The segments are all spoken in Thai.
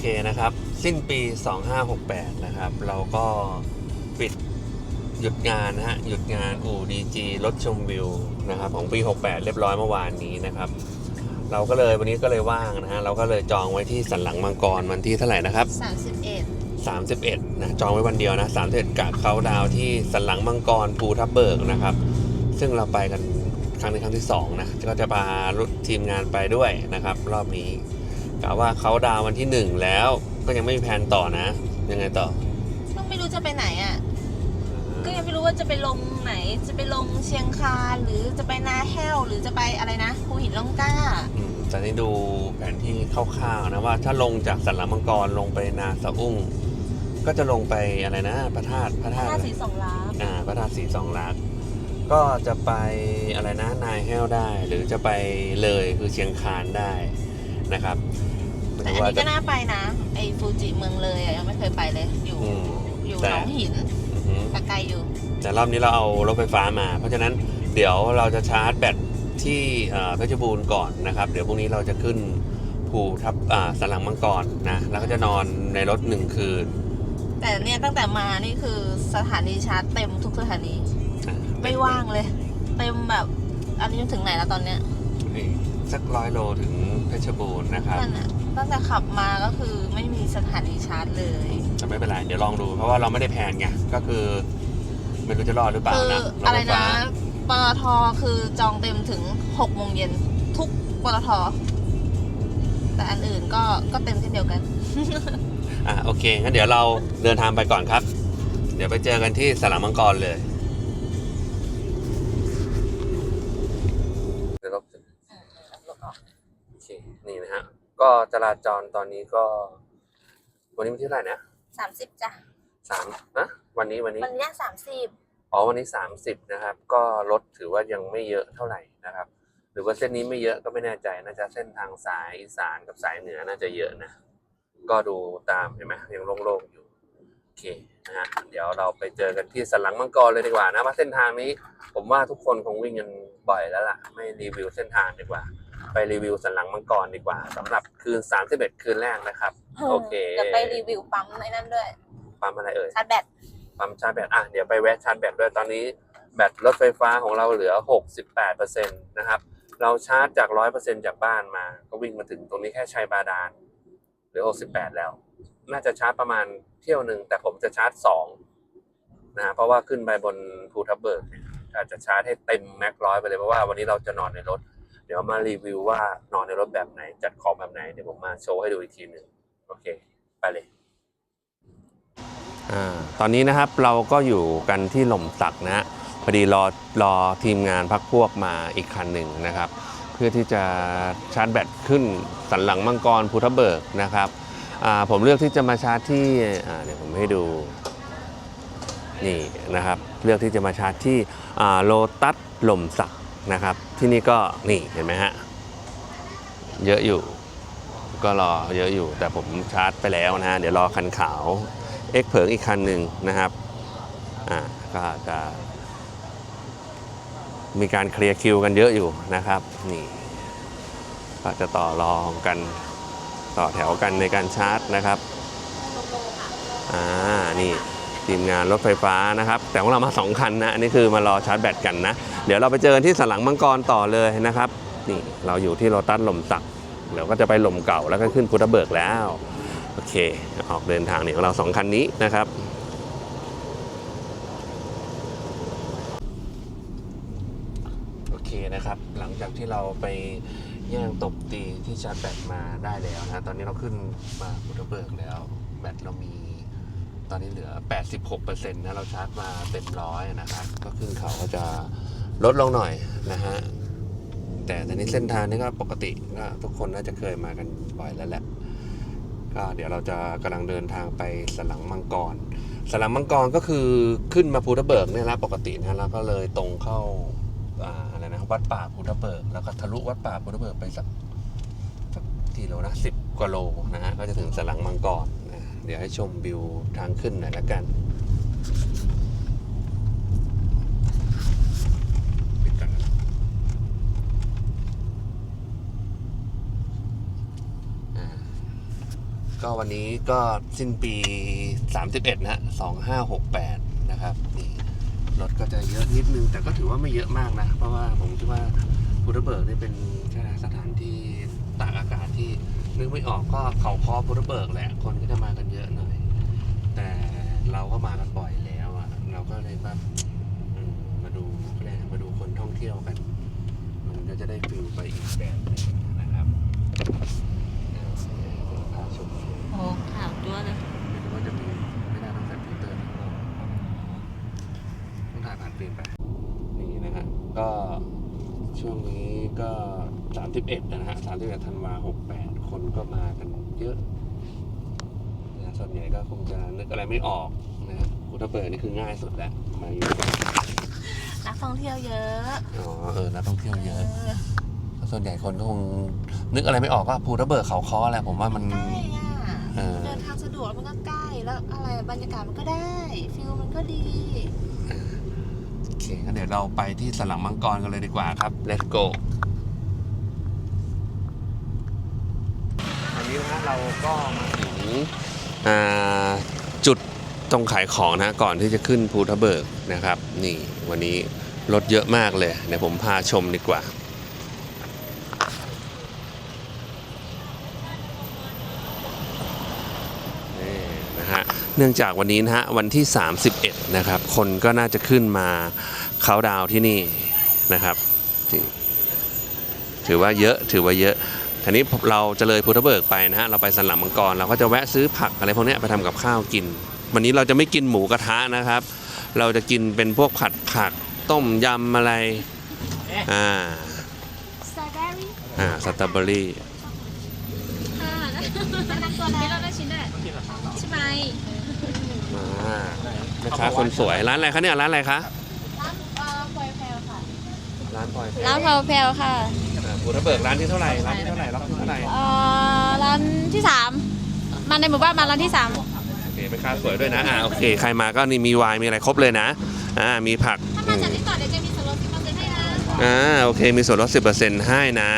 เคนะครับ สิ้นปี 2568 นะครับ เราก็ปิดหยุดงานนะฮะ หยุดงานอู่ดีจีรถชมวิวนะครับ ของปี 68 เรียบร้อยเมื่อวานนี้นะครับ เราก็เลยวันนี้ก็เลยว่างนะฮะ เราก็เลยจองไว้ที่สันหลังมังกรวันที่เท่าไหร่นะครับสามสิบเอ็ด31 นะ จองไว้วันเดียวนะ31กะเขาดาวน์ที่สันหลังมังกรภูทับเบิกนะครับ ซึ่งเราไปกันครั้งในครั้งที่สองนะ ก็จะพารถทีมงานไปด้วยนะครับ รอบนี้ กะว่าเขาดาวน์วันที่หนึ่งแล้วก็ยังไม่มีแผนต่อนะ ยังไงต่อก็ไม่รู้จะไปไหนอะ ก็ยังไม่รู้ว่าจะไปลงไหน จะไปลงเชียงคานหรือจะไปนาแห้วหรือจะไปอะไรนะภูหินล่องกล้า อืมตอนนี้ดูแผนที่คร่าวๆนะว่า ถ้าลงจากสันหลังมังกรลงไปนาสะอุ้ง ก็จะลงไปอะไรนะพระธาตุพระธาตุ ท่าอะไรสีสองล้านอ่าพระธาตุสีสองลักษณ์ก็จะไปอะไรนะนายแห้วได้ หรือจะไปเลยคือเชียงคานได้ นะครับไม่แต่รู้อันว่านี้จะก็น่าไปนะ ไอ้ฟูจิเมืองเลยอะยังไม่เคยไปเลย อยู่อืมอยู่แต่หนองหินอือหือแต่ไกลอยู่แต่รอบนี้เราเอารถไฟฟ้ามา เพราะฉะนั้นเดี๋ยวเราจะชาร์จแบตที่เอ่อเพชรบูรณ์ก่อนนะครับ เดี๋ยวพรุ่งนี้เราจะขึ้นภูทับอ่าสันหลังมังกรนะ แล้วก็จะนอนในรถหนึ่งคืน แต่เนี่ยตั้งแต่มานี่คือสถานีชาร์จเต็มทุกสถานีอะไม่ว่างเลย เต็มแบบ อันนี้ถึงไหนแล้วตอนเนี้ยนี่สักร้อยโลถึง เพชรบูรณ์นะครับ นั่นอะตั้งแต่ขับมาก็คือไม่มีสถานีชาร์จเลย แต่ไม่เป็นไร เดี๋ยวลองดู เพราะว่าเราไม่ได้แพลนไง ก็คือไม่รู้จะรอดหรือเปล่าคือนะถอะไรฟฟ้านะปตทคือจองเต็มถึง6โมงเย็นทุกปตทแต่อันอื่นก็ก็เต็มเช่นเดียวกัน อะโอเค งั้นเดี๋ยวเราเดินทางไปก่อนครับ เดี๋ยวไปเจอกันที่สนามมังกรเลย ก็จราจรตอนนี้ก็ วันนี้วันที่เท่าไหร่นะ30จ้ะ สามนะวันนี้วันนี้ วันเนี้สามสิบอ๋อวันนี้ 30 นะครับ ก็รถถือว่ายังไม่เยอะเท่าไหร่นะครับ หรือว่าเส้นนี้ไม่เยอะก็ไม่แน่ใจน่าจะเส้นทางสายอีสานกับสายเหนือน่าจะเยอะนะ ก็ดูตามเห็นไหมยังโล่งๆอยู่โอเคนะฮะเดี๋ยวเราไปเจอกันที่สันหลังมังกรเลยดีกว่านะว่าเส้นทางนี้ ผมว่าทุกคนคงวิ่งกันบ่อยแล้วล่ะ ไม่รีวิวเส้นทางดีกว่า ไปรีวิวสันหลังมังกรดีกว่าสำหรับคืน 31 คืนแรกนะครับ โอเคเดี๋ยวไปรีวิวปั๊มในนั้นด้วย ปั๊มอะไรเอ่ยชาร์จแบตปั๊มชาร์จแบตอะเดี๋ยวไปแวะชาร์จแบตด้วยตอนนี้แบตรถไฟฟ้าของเราเหลือ 68%นะครับ เราชาร์จจาก 100%จากบ้านมา ก็วิ่งมาถึงตรงนี้แค่ชัยบาดาลเหลือ 68 แล้ว น่าจะชาร์จประมาณเที่ยวหนึ่งแต่ผมจะชาร์จ 2 นะฮะเพราะว่าขึ้นไปบนภูทับเบิกเนี่ยอาจจะชาร์จให้เต็มแม็กร้อยไปเลยเพราะว่าวันนี้เราจะนอนในรถเดี๋ยวมารีวิวว่านอนในรถแบบไหน จัดของแบบไหน เดี๋ยวผมมาโชว์ให้ดูอีกทีหนึ่งโอเค ไปเลยอตอนนี้นะครับเราก็อยู่กันที่หล่มสักนะพอดีรอรอทีมงานพักพวกมาอีกคันหนึ่งนะครับ เพื่อที่จะชาร์จแบตขึ้นสันหลังมังกรภูทับเบิกนะครับผมเลือกที่จะมาชาร์จที่เดี๋ยวผมให้ดูนี่นะครับ เลือกที่จะมาชาร์จที่โลตัสหล่มสักนะครับ ที่นี่ก็นี่เห็นไหมฮะ เยอะอยู่ ก็รอเยอะอยู่ แต่ผมชาร์จไปแล้วนะฮะ เดี๋ยวรอคันขาวเอ็กเผิงอีกคันหนึ่งนะครับอ่าก็จะ มีการเคลียร์คิวกันเยอะอยู่นะครับ นี่ ก็จะต่อรองกันต่อแถวกันในการชาร์จนะครับอ่านี่ทีมงานรถไฟฟ้านะครับ แต่ของเรามาสองคันนะ อันนี้คือมารอชาร์จแบตกันนะ เดี๋ยวเราไปเจอที่สนหลังมังกรต่อเลยนะครับนี่เราอยู่ที่โรตัสลมสักเดี๋ยวก็จะไปลมเก่าแล้วก็ขึ้นพุทธเบิกแล้วโอเคออกเดินทางนี่ของเราสองคันนี้นะครับโอเคนะครับ หลังจากที่เราไปแย่งตบตีที่ชาร์จแบตมาได้แล้วนะตอนนี้เราขึ้นมาพุทธเบิกแล้ว แบตเรามีตอนนี้เหลือ 86%นะเราชาร์จมาเต็มร้อยนะครับ ก็ขึ้นเขาก็จะ ลดลงหน่อยนะฮะ แต่ตอนนี้เส้นทางนี้ก็ปกติก็ทุกคนน่าจะเคยมากันบ่อยแล้วแหละ ก็เดี๋ยวเราจะกำลังเดินทางไปสลังมังกร สลังมังกรก็คือขึ้นมาภูทับเบิกเนี่ยนะปกตินะแล้วก็เลยตรงเข้าอ่าอะไรนะวัดป่าภูทับเบิก แล้วก็ทะลุวัดป่าภูทับเบิกไปสักสักกี่โลนะสิบกว่าโลนะฮะก็จะถึงสลังมังกรนะเดี๋ยวให้ชมวิวทางขึ้นหน่อยละกันปิดก่อนนะอ่า ก็วันนี้ก็สิ้นปี 31 นะ2568 นะครับนี่รถก็จะเยอะนิดนึง แต่ก็ถือว่าไม่เยอะมากนะ เพราะว่าผมคิดว่าพุทธเบิกนี่เป็นสถานที่ตากอากาศที่นึกไม่ออกก็เขาคอพุทธเบิกแหละ คนก็จะมากันเยอะหน่อย แต่เราก็มากันบ่อยแล้วอะเราก็เลยแบบมาดูก็เลยกมาดูคนท่องเที่ยวกัน มันก็จะได้ฟิลไปอีกแบบหนึงนะครับเดี๋ยวพาชม โอ้ข่าวตัวเลยไม่รู้ว่าจะมีไม่ได้ต้องใส่ฟิลเตอร์นะต้องถ่ายผ่านฟิล์มไปนี่นะฮะก็ช่วงนี้ก็ 31 นะฮะ31ธันวา68 คนก็มากันเยอะนะส่วนใหญ่ก็คงจะนึกอะไรไม่ออกนะฮะอุตเบิร์นี่คือง่ายสุดแล้วมาอยู่นักท่องเที่ยวเยอะอ๋อเออนักท่องเที่ยวเยอะเออส่วนใหญ่คนก็คงนึกอะไรไม่ออกก็ภูทับเบิกเขาค้อแหละผมว่ามันใกล้อะ เดินทางสะดวกมันก็ใกล้แล้วอะไรบรรยากาศมันก็ได้ฟิลมันก็ดีโอเคงั้นเดี๋ยวเราไปที่สลังมังกรกันเลยดีกว่าครับ let's go อันนี้นะเราก็มาถึงจุดตรงขายของนะก่อนที่จะขึ้นภูทับเบิกนะครับ นี่วันนี้รถเยอะมากเลยเดี๋ยวผมพาชมดีกว่า นี่นะฮะ เนื่องจากวันนี้นะฮะวันที่ 31 นะครับ คนก็น่าจะขึ้นมาเขาน์ดาวน์ที่นี่นะครับที่ถือว่าเยอะถือว่าเยอะทีนี้เราจะเลยพุทธเบิกไปนะฮะเราไปสันหลังมังกรเราก็จะแวะซื้อผักอะไรพวกเนี้ยไปทำกับข้าวกิน วันนี้เราจะไม่กินหมูกระทะนะครับ เราจะกินเป็นพวกผัดผักต้มยำอะไรอ่าสตรอเบอรี่อ่าสตรอเบอรี่ค่ะนักตัวแล้วเราได้ชิ้นได้ใช่ไหม อ่าแม่ค้าคนสวยร้านอะไรคะเนี่ยร้านอะไรคะร้านเอ่อพลอยแพลวค่ะร้านพลอยร้านพลอยแพลวค่ะอ่าภูทับเบิกร้านที่เท่าไหร่ร้านที่เท่าไหร่ร้านที่เท่าไหร่เอ่อร้านที่สามมาในหมู่บ้านมาร้านที่สามโอเคแม่ค้าสวยด้วยนะอ่าโอเคใครมาก็นี่มีไวน์มีอะไรครบเลยนะอ่ามีผักถ้ามาจากที่ต่อเดี๋ยวจะมีส่วนลดที่มาซื้อให้นะอ่าโอเคมีส่วนลด 10%ให้นะ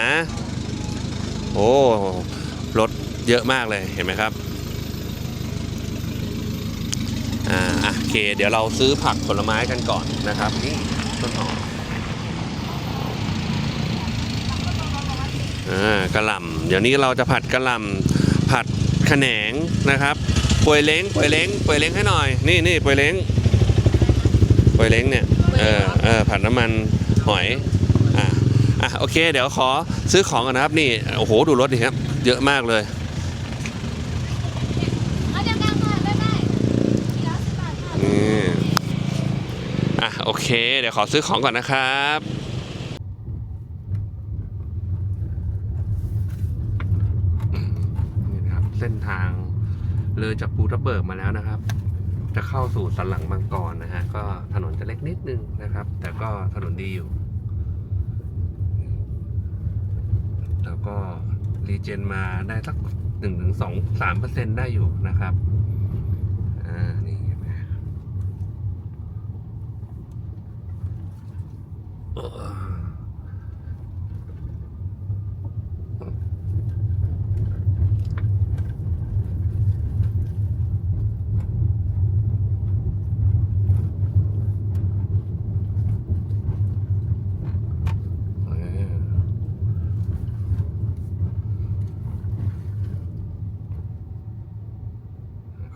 โอ้ลดเยอะมากเลยเห็นไหมครับ อ่าโอเค เดี๋ยวเราซื้อผักผลไม้กันก่อนนะครับนี่ต้นหอมอ่ากระหล่ำเดี๋ยวนี้เราจะผัดกระหล่ำผัดขแขนงนะครับป่วยเล้งป่วยเล้งป่วยเล้งให้หน่อย นี่นี่ป่วยเล้งป่วยเล้งเนี่ยเออเออผัดน้ำมันหอยอะอะโอเค เดี๋ยวขอซื้อของก่อนนะครับ นี่โอ้โหดูรถดิครับ เยอะมากเลย เอาเดี๋ยวกันค่ะบ๊ายบายมีร้านสิบบาทค่ะ นี่ อะโอเค เดี๋ยวขอซื้อของก่อนนะครับนี่นะครับ เส้นทางเลยจากภูทับเบิกมาแล้วนะครับ จะเข้าสู่สันหลังมังกรนะฮะ ก็ถนนจะเล็กนิดนึงนะครับ แต่ก็ถนนดีอยู่ แล้วก็รีเจนมาได้สักหนึ่งถึงสองสามเปอร์เซ็นได้อยู่นะครับ อ่านี่เห็นไหม เออเออ ค่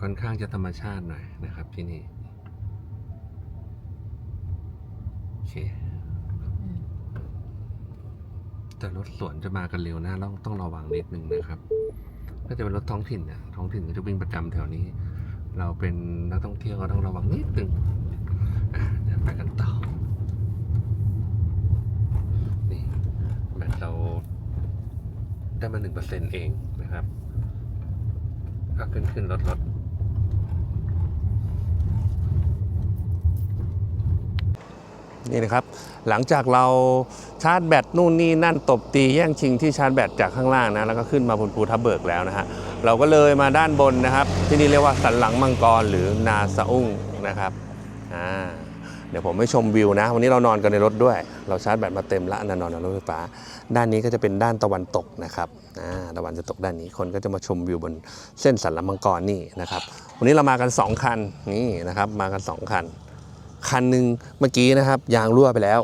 อนข้างจะธรรมชาติหน่อยนะครับที่นี่ โอเค แต่รถสวนจะมากันเร็วนะต้องต้องระวังนิดนึงนะครับก็จะเป็นรถท้องถิ่นนะท้องถิ่นก็จะวิ่งประจำแถวนี้ เราเป็นนักท่องเที่ยวก็ต้องระวังนิดนึงเดี๋ยวไปกันต่อนี่แบตเราได้มาหนึ่งเปอร์เซ็นต์เองนะครับก็ขึ้นขึ้นลดลด นี่นะครับ หลังจากเราชาร์จแบตนู่นนี่นั่นตบตีแย่งชิงที่ชาร์จแบตจากข้างล่างนะแล้วก็ขึ้นมาบนภูทับเบิกแล้วนะฮะเราก็เลยมาด้านบนนะครับ ที่นี่เรียกว่าสันหลังมังกรหรือนาซาอุ้งนะครับอ่าเดี๋ยวผมไม่ชมวิวนะ วันนี้เรานอนกันในรถด้วย เราชาร์จแบตมาเต็มแล้วนะนอนในรถไฟฟ้า ด้านนี้ก็จะเป็นด้านตะวันตกนะครับตะวันจะตกด้านนี้คนก็จะมาชมวิวบนเส้นสันลำมังกรนี่นะครับ วันนี้เรามากัน 2 คันนี่นะครับ มากัน 2 คัน คันหนึ่งเมื่อกี้นะครับ ยางรั่วไปแล้ว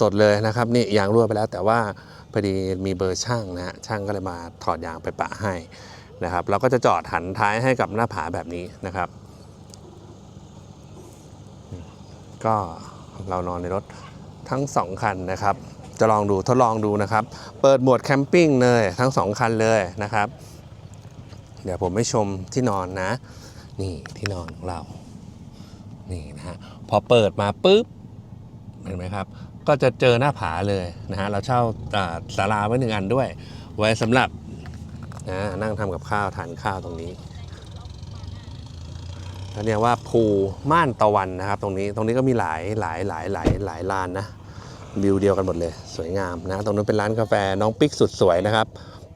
สดๆเลยนะครับ นี่ยางรั่วไปแล้ว แต่ว่าพอดีมีเบอร์ช่างนะฮะช่างก็เลยมาถอดยางไปปะให้นะครับ เราก็จะจอดหันท้ายให้กับหน้าผาแบบนี้นะครับ ก็เรานอนในรถทั้ง 2 คันนะครับ จะลองดูทดลองดูนะครับ เปิดโหมดแคมปิ้งเลยทั้ง 2 คันเลยนะครับ เดี๋ยวผมไม่ชมที่นอนนะ นี่ที่นอนของเรา นี่นะฮะพอเปิดมาปุ๊บเห็นไหมครับ ก็จะเจอหน้าผาเลยนะฮะเราเช่าศาลาไว้หนึ่งอันด้วย ไว้สำหรับนะนั่งทำกับข้าวทานข้าวตรงนี้เขาเรียกว่าภูม่านตะวันนะครับ ตรงนี้ตรงนี้ก็มีหลายหลายหลายหลายหลายลานนะวิวเดียวกันหมดเลยสวยงามนะตรงนู้นเป็นร้านกาแฟน้องปิ๊กสุดสวยนะครับ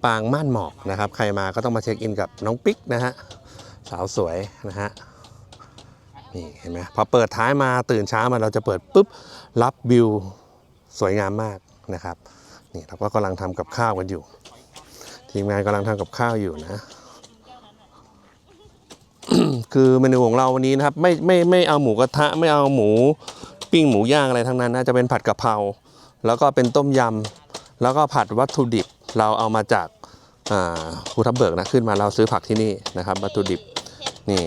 ปางม่านหมอกนะครับ ใครมาก็ต้องมาเช็คอินกับน้องปิ๊กนะฮะสาวสวยนะฮะ นี่เห็นไหมพอเปิดท้ายมาตื่นเช้ามาเราจะเปิดปุ๊บรับวิวสวยงามมากนะครับนี่เราก็กำลังทำกับข้าวกันอยู่ ทีมงานกำลังทำกับข้าวอยู่นะ คือเมนูของเราวันนี้นะครับไม่ไม่ไม่เอาหมูกระทะไม่เอาหมูปิ้งหมูย่างอะไรทั้งนั้นนะจะเป็นผัดกะเพราแล้วก็เป็นต้มยำแล้วก็ผัดวัตถุดิบเราเอามาจากอ่าภูทับเบิกนะขึ้นมาเราซื้อผักที่นี่นะครับวัตถุดิบนี่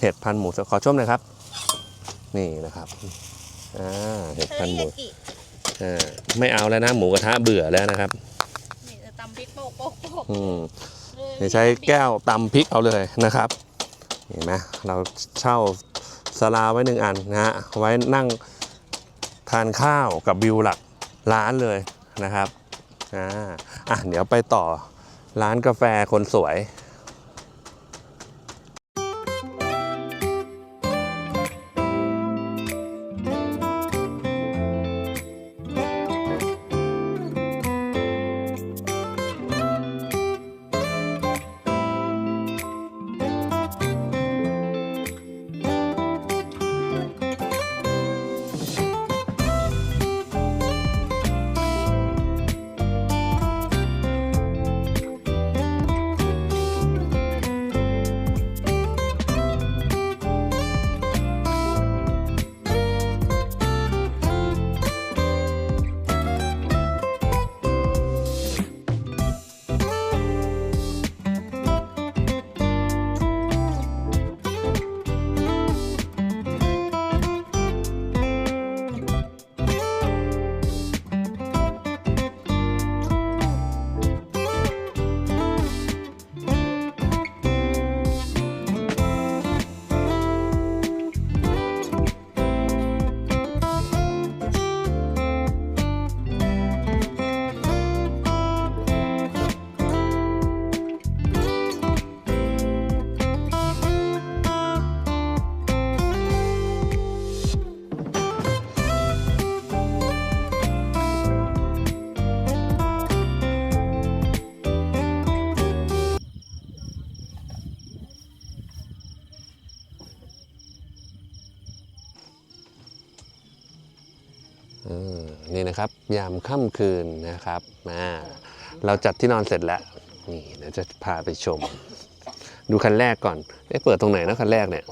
เห็ดพันหมูขอชมหน่อยครับ นี่นะครับอ่าเห็ดเทอพันหริมูยากิอ่าไม่เอาแล้วนะหมูกระทะเบื่อแล้วนะครับนี่จะตำพริกโปะโปะโปะอืมเลยนี่ใช้แก้วตำพริกเอาเลยนะครับเห็นไหมเราเช่าศาลาไว้หนึ่งอันนะฮะไว้นั่งทานข้าวกับวิวหลักร้านเลยนะครับอ่าอะเดี๋ยวไปต่อร้านกาแฟคนสวย ยามค่ำคืนนะครับมาเราจัดที่นอนเสร็จแล้ว นี่เดี๋ยวจะพาไปชม ดูคันแรกก่อนเอ๊ะเปิดตรงไหนนะคันแรกเนี่ย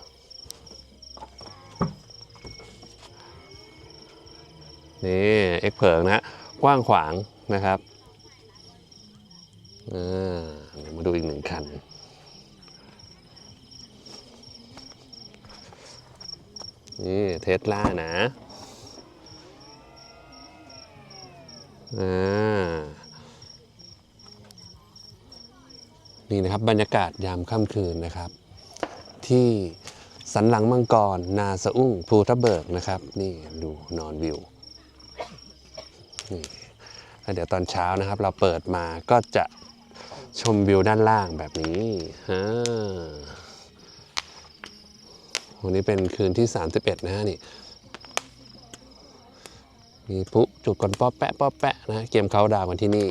นี่เอ็กเพิงนะฮะกว้างขวางนะครับอ่าเดี๋ยวมาดูอีกหนึ่งคันนี่เทสลานะ อ่า นี่นะครับบรรยากาศยามค่ำคืนนะครับ ที่สันหลังมังกร นาสะอุ้งภูทับเบิกนะครับ นี่ดูนอนวิวนี่แล้วเดี๋ยวตอนเช้านะครับ เราเปิดมาก็จะชมวิวด้านล่างแบบนี้ฮ่าวันนี้เป็นคืนที่ 31 นะฮะนี่ มีผู้จุดกันป้อแปะป้อแปะนะเกมเขาดาวกันที่นี่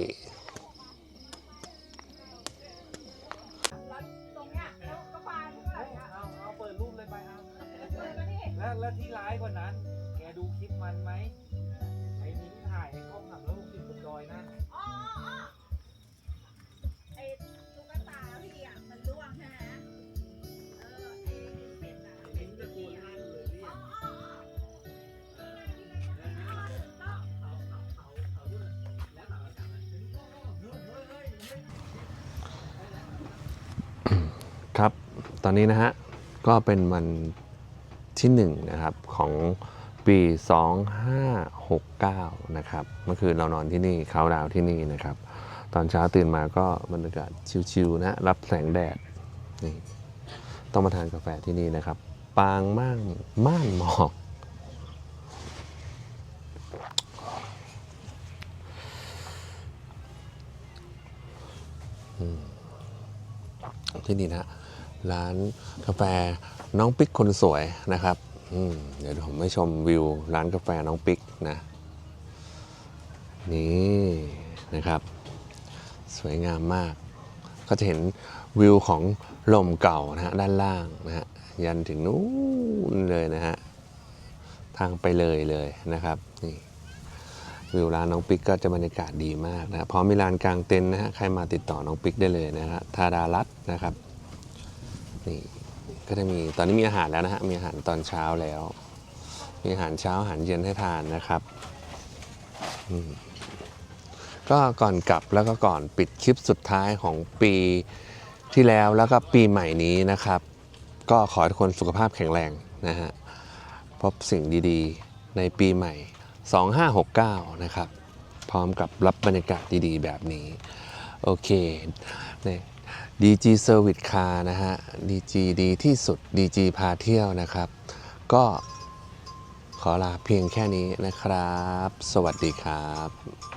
แล้วที่ร้ายกว่านั้น แกดูคลิปมันไหมไอ้นิ้งถ่ายไอ้กล้องหลังแล้ว ตอนนี้นะฮะ ก็เป็นวันที่หนึ่งนะครับของปี 2569 นะครับเมื่อคืนเรานอนที่นี่เขาดาวที่นี่นะครับ ตอนเช้าตื่นมาก็บรรยากาศชิวๆนะรับแสงแดดนี่ต้องมาทานกาแฟที่นี่นะครับ ปางม่านม่านหมอกที่นี่นะ ร้านกาแฟน้องปิ๊กคนสวยนะครับเดี๋ยวผมให้ชมวิวร้านกาแฟน้องปิ๊กนะ นี่นะครับ สวยงามมาก ก็จะเห็นวิวของลมเก่านะฮะด้านล่างนะฮะยันถึงนู้นเลยนะฮะทางไปเลยเลยนะครับนี่วิวร้านน้องปิ๊กก็จะบรรยากาศดีมากนะฮะพร้อมมีลานกลางเต็นท์นะฮะใครมาติดต่อน้องปิ๊กได้เลยนะฮะธาดารัตน์นะครับ นี่ก็จะมีตอนนี้มีอาหารแล้วนะฮะมีอาหารตอนเช้าแล้ว มีอาหารเช้าอาหารเย็นให้ทานนะครับก็ก่อนกลับแล้วก็ก่อนปิดคลิปสุดท้ายของปีที่แล้วแล้วก็ปีใหม่นี้นะครับ ก็ขอให้ทุกคนสุขภาพแข็งแรงนะฮะพบสิ่งดีๆ ในปีใหม่ 2569 นะครับ พร้อมกับรับบรรยากาศดีๆ แบบนี้ โอเคเนี่ย DG Service Car นะฮะ DG ดีที่สุด DG พาเที่ยวนะครับ ก็ขอลาเพียงแค่นี้นะครับ สวัสดีครับ